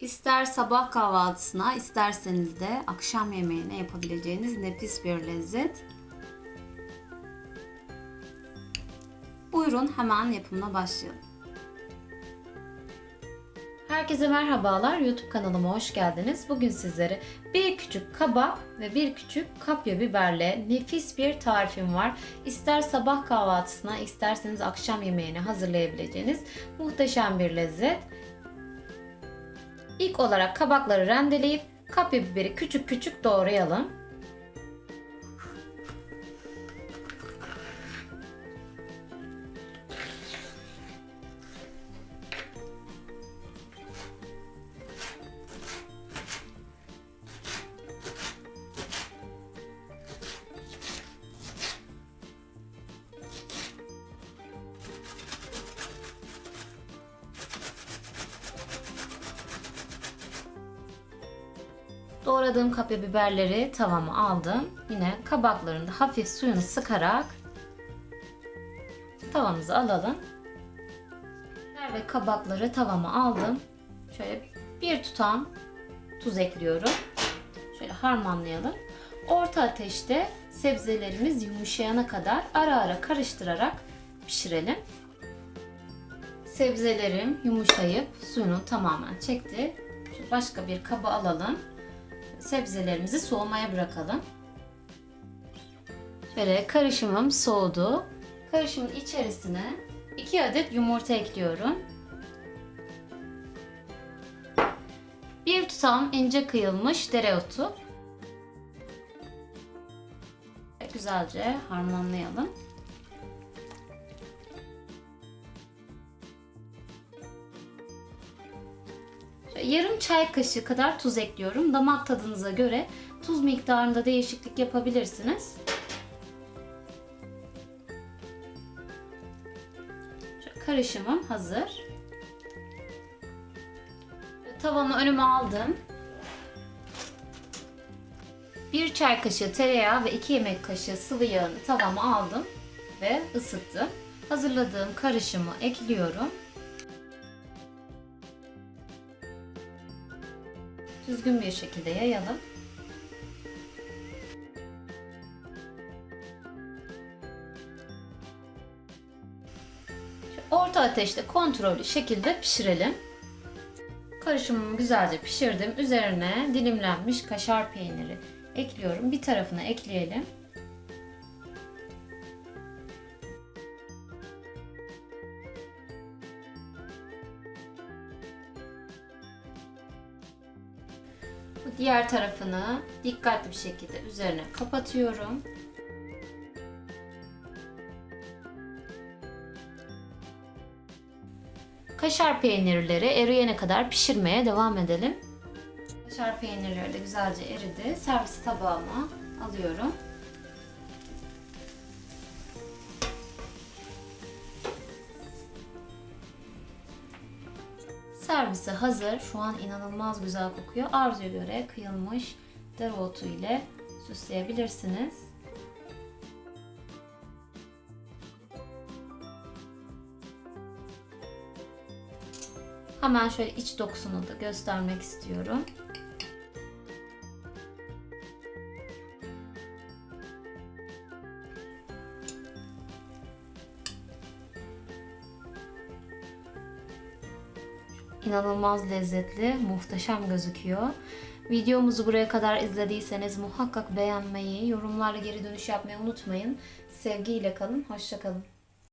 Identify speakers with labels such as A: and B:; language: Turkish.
A: İster sabah kahvaltısına, isterseniz de akşam yemeğine yapabileceğiniz nefis bir lezzet. Buyurun hemen yapımına başlayalım.
B: Herkese merhabalar. YouTube kanalıma hoş geldiniz. Bugün sizlere bir küçük kabak ve bir küçük kapya biberle nefis bir tarifim var. İster sabah kahvaltısına, isterseniz akşam yemeğine hazırlayabileceğiniz muhteşem bir lezzet. İlk olarak kabakları rendeleyip kapya biberi küçük küçük doğrayalım. Doğradığım kapya biberleri tavama aldım. Yine kabakların da hafif suyunu sıkarak tavamıza alalım. Biber ve kabakları tavama aldım. Şöyle bir tutam tuz ekliyorum. Şöyle harmanlayalım. Orta ateşte sebzelerimiz yumuşayana kadar ara ara karıştırarak pişirelim. Sebzelerim yumuşayıp suyunu tamamen çekti. Şu başka bir kaba alalım sebzelerimizi soğumaya bırakalım. Şöyle karışımım soğudu. Karışımın içerisine 2 adet yumurta ekliyorum. Bir tutam ince kıyılmış dereotu. Güzelce harmanlayalım. Yarım çay kaşığı kadar tuz ekliyorum. Damak tadınıza göre tuz miktarında değişiklik yapabilirsiniz. Karışımım hazır. Tavamı önüme aldım. Bir çay kaşığı tereyağı ve 2 yemek kaşığı sıvı yağını tavama aldım ve ısıttım. Hazırladığım karışımı ekliyorum. Düzgün bir şekilde yayalım. Orta ateşte kontrollü şekilde pişirelim. Karışımımı güzelce pişirdim. Üzerine dilimlenmiş kaşar peyniri ekliyorum. Bir tarafına ekleyelim. Diğer tarafını dikkatli bir şekilde üzerine kapatıyorum. Kaşar peynirleri eriyene kadar pişirmeye devam edelim. Kaşar peynirleri de güzelce eridi. Servis tabağıma alıyorum. Servise hazır. Şu an inanılmaz güzel kokuyor. Arzuya göre kıyılmış dereotu ile süsleyebilirsiniz. Hemen şöyle iç dokusunu da göstermek istiyorum. İnanılmaz lezzetli, muhteşem gözüküyor. Videomuzu buraya kadar izlediyseniz muhakkak beğenmeyi, yorumlarla geri dönüş yapmayı unutmayın. Sevgiyle kalın, hoşça kalın.